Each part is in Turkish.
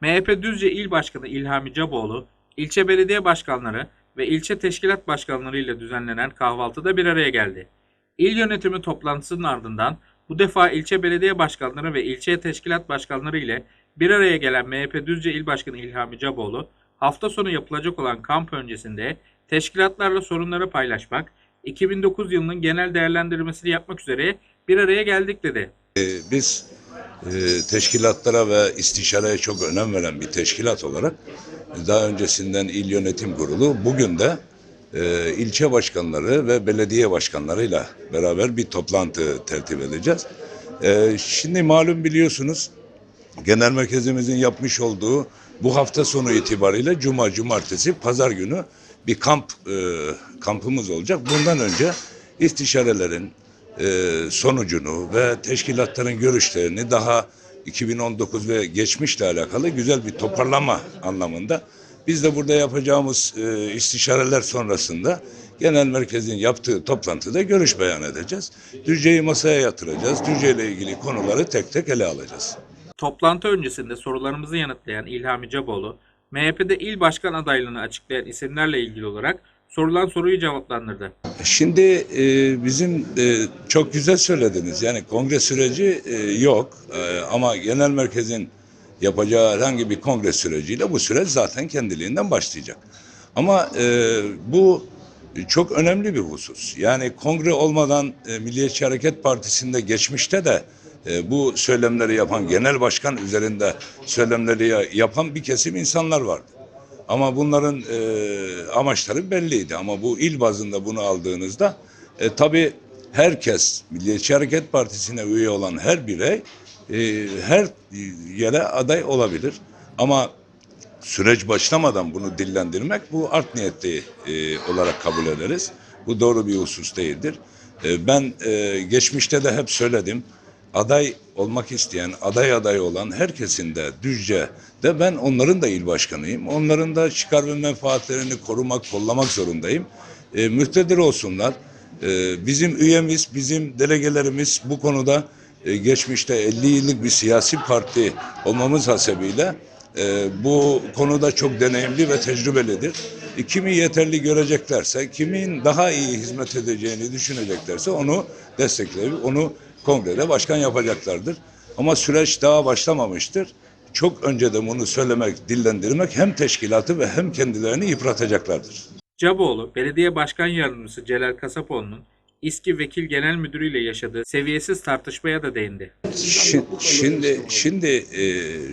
MHP Düzce İl Başkanı İlhami Caboğlu, ilçe belediye başkanları ve ilçe teşkilat başkanları ile düzenlenen kahvaltıda bir araya geldi. İl yönetimi toplantısının ardından bu defa ilçe belediye başkanları ve ilçe teşkilat başkanları ile bir araya gelen MHP Düzce İl Başkanı İlhami Caboğlu, hafta sonu yapılacak olan kamp öncesinde teşkilatlarla sorunları paylaşmak, 2009 yılının genel değerlendirmesini yapmak üzere bir araya geldik dedi. Biz e, teşkilatlara ve istişareye çok önem veren bir teşkilat olarak daha öncesinden il yönetim kurulu bugün de e, ilçe başkanları ve belediye başkanlarıyla beraber bir toplantı tertip edeceğiz. E, şimdi malum biliyorsunuz genel merkezimizin yapmış olduğu bu hafta sonu itibariyle cuma, cumartesi, pazar günü bir kamp e, kampımız olacak. Bundan önce istişarelerin e, sonucunu ve teşkilatların görüşlerini daha 2019 ve geçmişle alakalı güzel bir toparlama anlamında biz de burada yapacağımız e, istişareler sonrasında genel merkezin yaptığı toplantıda görüş beyan edeceğiz. Düzce'yi masaya yatıracağız. Düzce ile ilgili konuları tek tek ele alacağız. Toplantı öncesinde sorularımızı yanıtlayan İlhami Caboğlu, MHP'de il başkan adaylığını açıklayan isimlerle ilgili olarak sorulan soruyu cevaplandırdı. Şimdi e, bizim e, çok güzel söylediniz. Yani kongre süreci e, yok E, ama genel merkezin yapacağı herhangi bir kongre süreciyle bu süreç zaten kendiliğinden başlayacak. Ama e, bu çok önemli bir husus. Yani kongre olmadan e, Milliyetçi Hareket Partisi'nde geçmişte de e, bu söylemleri yapan genel başkan üzerinde söylemleri ya- yapan bir kesim insanlar vardı. Ama bunların e, amaçları belliydi. Ama bu il bazında bunu aldığınızda e, tabii herkes Milliyetçi Hareket Partisi'ne üye olan her birey e, her yere aday olabilir. Ama süreç başlamadan bunu dillendirmek bu art niyetli e, olarak kabul ederiz. Bu doğru bir husus değildir. E, ben e, geçmişte de hep söyledim. Aday olmak isteyen, aday aday olan herkesin de Düzce'de ben onların da il başkanıyım. Onların da çıkar ve menfaatlerini korumak, kollamak zorundayım. E, mühtedir olsunlar. E, bizim üyemiz, bizim delegelerimiz bu konuda e, geçmişte 50 yıllık bir siyasi parti olmamız hasebiyle e, bu konuda çok deneyimli ve tecrübelidir. E, kimi yeterli göreceklerse, kimin daha iyi hizmet edeceğini düşüneceklerse onu destekleyip onu kongrede başkan yapacaklardır. Ama süreç daha başlamamıştır. Çok önceden bunu söylemek, dillendirmek hem teşkilatı ve hem kendilerini yıpratacaklardır. Caboğlu, belediye başkan yardımcısı Celal Kasapoğlu'nun İSKİ Vekil Genel Müdürü ile yaşadığı seviyesiz tartışmaya da değindi. Şi- Şimdi şimdi e,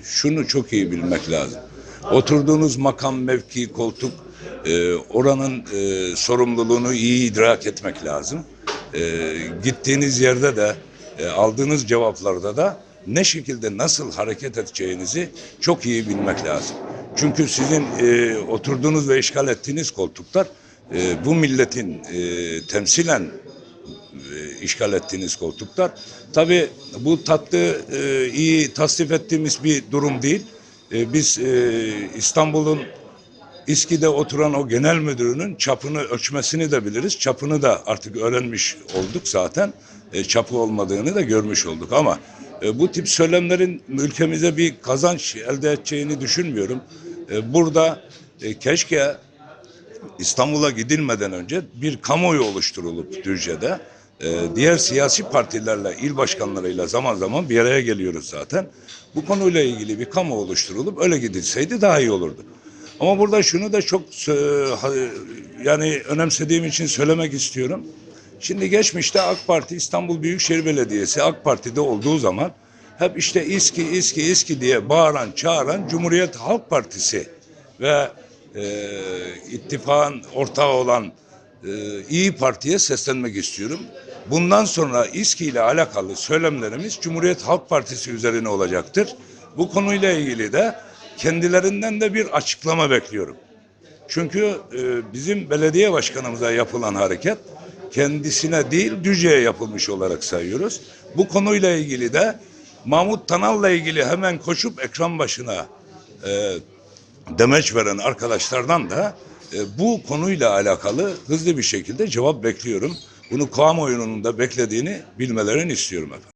şunu çok iyi bilmek lazım. Oturduğunuz makam, mevki, koltuk e, oranın e, sorumluluğunu iyi idrak etmek lazım. E, gittiğiniz yerde de e, aldığınız cevaplarda da ne şekilde nasıl hareket edeceğinizi çok iyi bilmek lazım. Çünkü sizin e, oturduğunuz ve işgal ettiğiniz koltuklar e, bu milletin e, temsilen işgal ettiğiniz koltuklar. Tabii bu tatlı e, iyi tasnif ettiğimiz bir durum değil. E, biz e, İstanbul'un İSKİ'de oturan o genel müdürünün çapını ölçmesini de biliriz. Çapını da artık öğrenmiş olduk zaten. E, çapı olmadığını da görmüş olduk ama e, bu tip söylemlerin ülkemize bir kazanç elde edeceğini düşünmüyorum. E, burada e, keşke İstanbul'a gidilmeden önce bir kamuoyu oluşturulup Düzce'de e, diğer siyasi partilerle, il başkanlarıyla zaman zaman bir araya geliyoruz zaten. Bu konuyla ilgili bir kamu oluşturulup öyle gidilseydi daha iyi olurdu. Ama burada şunu da çok e, yani önemsediğim için söylemek istiyorum. Şimdi geçmişte AK Parti İstanbul Büyükşehir Belediyesi AK Parti'de olduğu zaman hep işte İSKİ, İSKİ, İSKİ diye bağıran, çağıran Cumhuriyet Halk Partisi ve e, ittifakın ortağı olan e, İyi Parti'ye seslenmek istiyorum. Bundan sonra İSKİ ile alakalı söylemlerimiz Cumhuriyet Halk Partisi üzerine olacaktır. Bu konuyla ilgili de kendilerinden de bir açıklama bekliyorum. Çünkü e, bizim belediye başkanımıza yapılan hareket kendisine değil Düzce'ye yapılmış olarak sayıyoruz. Bu konuyla ilgili de Mahmut Tanal'la ilgili hemen koşup ekran başına e, demeç veren arkadaşlardan da e, bu konuyla alakalı hızlı bir şekilde cevap bekliyorum. Bunu kamuoyunun da beklediğini bilmelerini istiyorum efendim.